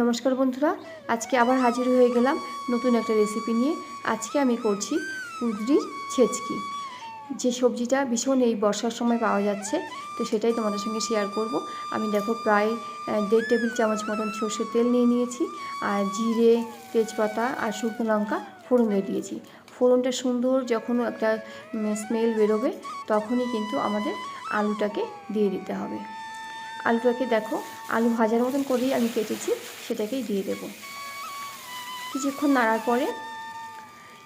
নমস্কার বন্ধুরা, আজকে আবার হাজির হয়ে গেলাম নতুন একটা রেসিপি নিয়ে। আজকে আমি করছি কুদরির ছেচকি। যে সবজিটা ভীষণ এই বর্ষার সময় পাওয়া যাচ্ছে, তো সেটাই তোমাদের সঙ্গে শেয়ার করব। আমি দেখো প্রায় দেড় টেবিল চামচ মতন সর্ষের তেল নিয়ে নিয়েছি, আর জিরে, তেজপাতা আর শুকনো লঙ্কা ফোড়ন দিয়ে দিয়েছি। ফোড়নটা সুন্দর যখন একটা স্মেল বেরোবে, তখনই কিন্তু আমাদের আলুটাকে দিয়ে দিতে হবে। আলুটাকে দেখো, আলু ভাজার মতন করেই আমি কেটেছি, সেটাকেই দিয়ে দেব। কিছুক্ষণ নাড়ার পরে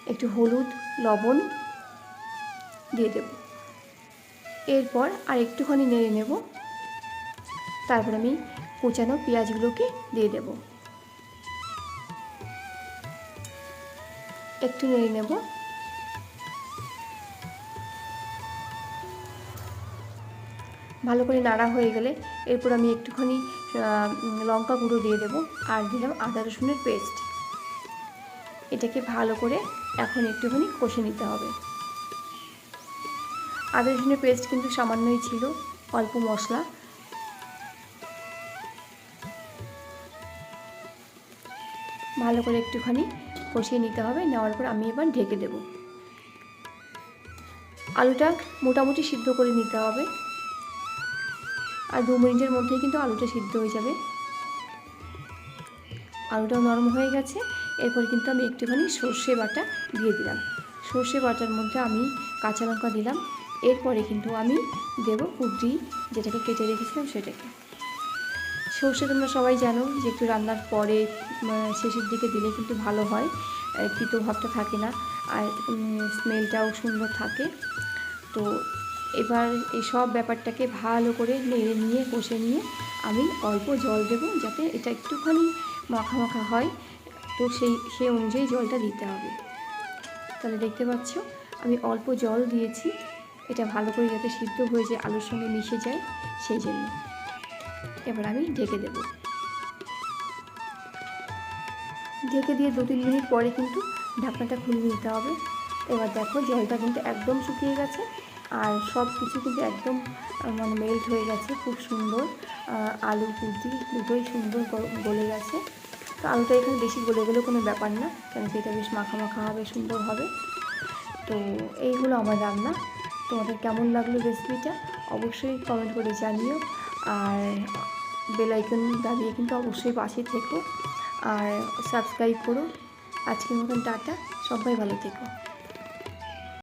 একটু হলুদ, লবণ দিয়ে দেব। এরপর আর একটুখানি নেড়ে নেব। তারপর আমি কুচানো পেঁয়াজগুলোকে দিয়ে দেব। একটু নেড়ে নেব। ভালো করে নাড়া হয়ে গেলে এরপর আমি একটুখানি লঙ্কা গুঁড়ো দিয়ে দেবো আর দিলাম আদা রসুনের পেস্ট। এটাকে ভালো করে এখন একটুখানি কষে নিতে হবে। আদা রসুনের পেস্ট কিন্তু সামান্যই ছিল, অল্প মশলা। ভালো করে একটুখানি কষিয়ে নিতে হবে, নেওয়ার পর আমি এবার ঢেকে দেব। আলুটা মোটামুটি সিদ্ধ করে নিতে হবে। আর দু মিনিটের মধ্যেই কিন্তু আলুটা সিদ্ধ হয়ে যাবে। আলুটাও নরম হয়ে গেছে, এরপর কিন্তু আমি একটুখানি সর্ষে বাটা দিয়ে দিলাম। সর্ষে বাটার মধ্যে আমি কাঁচা লঙ্কা দিলাম, এরপরে কিন্তু আমি দেবো কুদ্রি, যেটাকে কেটে রেখেছিলাম সেটাকে। সর্ষে তোমরা সবাই জানো যে একটু রান্নার পরে শেষের দিকে দিলে কিন্তু ভালো হয় তিতো ভাবটা থাকে না, আর স্মেলটাও সুন্দর থাকে। তো এবার এই সব ব্যাপারটাকে ভালো করে নেড়ে নিয়ে, কষে নিয়ে আমি অল্প জল দেবো যাতে এটা একটুখানি মাখা মাখা হয়। তো সেই সেই অনুযায়ী জলটা দিতে হবে। তাহলে দেখতে পাচ্ছ, আমি অল্প জল দিয়েছি। এটা ভালো করে যাতে সিদ্ধ হয়ে যায়, আলুর সঙ্গে মিশে যায়, সেই জন্য। এবার আমি ঢেকে দেব। ঢেকে দিয়ে দু তিন মিনিট পরে কিন্তু ঢাকনাটা খুলে নিতে হবে। এবার দেখো জলটা কিন্তু একদম শুকিয়ে গেছে। সব কিছু কিন্তু একদম মানে মেল্ট হয়ে গেছে, খুব সুন্দর। আলু কুর্তি দুটোই সুন্দর গলে গেছে। তো আলুটা এখানে বেশি গলে গেলেও কোনো ব্যাপার না কেন এটা বেশ মাখা মাখা হবে, সুন্দর হবে। তো এই হলো আমার রান্না। তোমাদের কেমন লাগল রেসিপিটা অবশ্যই কমেন্ট করে জানিও। আর বেল দাঁড়িয়ে কিন্তু অবশ্যই পাশে থেকো। আর সাবস্ক্রাইব করো। আজকের মতন টাটা। সবাই ভালো থেকো।